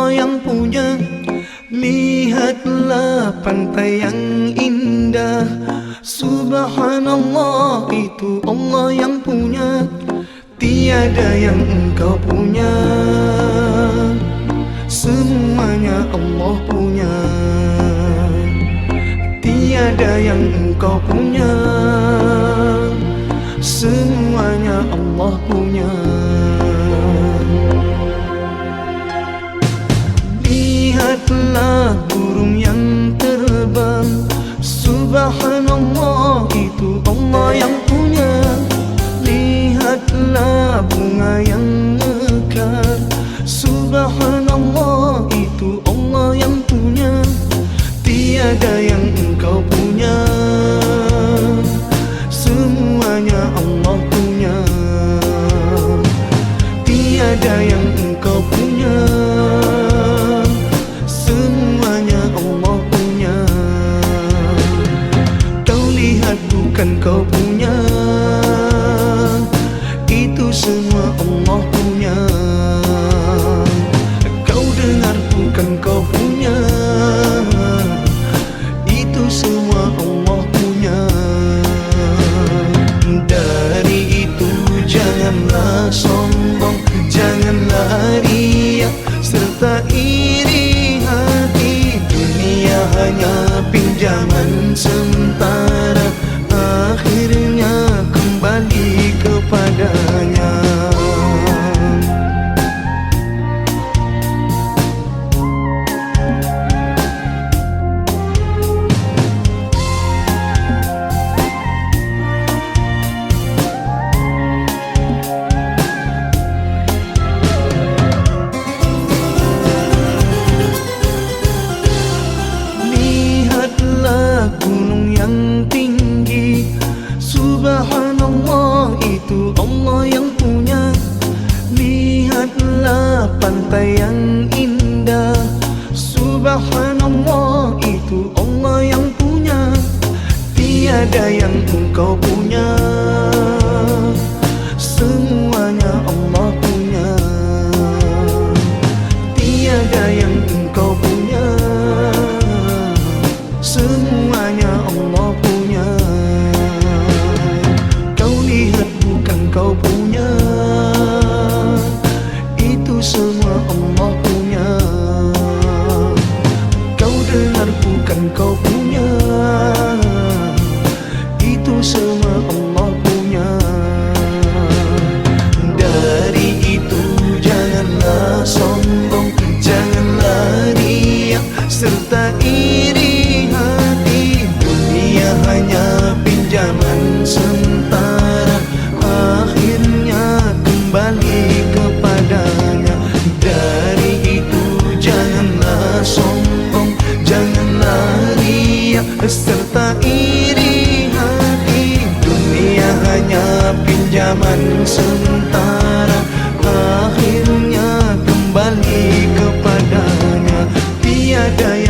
Allah yang punya. Lihatlah pantai yang indah. Subhanallah itu Allah yang punya. Tiada yang engkau punya. Semuanya Allah punya. Tiada yang engkau punya. Semuanya Allah punya yang punya. Lihatlah bunga yang mekar. Subhanallah itu Allah yang punya. Tiada yang engkau punya. Semuanya Allah punya. Tiada yang engkau punya bukan kau punya. Itu semua Allah punya. Kau dengar bukan kau punya. Itu semua Allah punya. Dari itu janganlah sombong Janganlah riak serta iri hati Dunia hanya pinjaman sementara Semuanya Allah punya. Kau lihat bukan kau punya. Itu semua Allah punya. Kau dengar bukan kau punya. Itu semua Allah punya. Dari itu janganlah sombong Janganlah riak serta iri Dunia hanya pinjaman sementara. Akhirnya kembali kepadanya. Dari itu janganlah sombong Janganlah riak serta iri hati Dunia hanya pinjaman sementara. Akhirnya kembali kepadanya. Tiada yang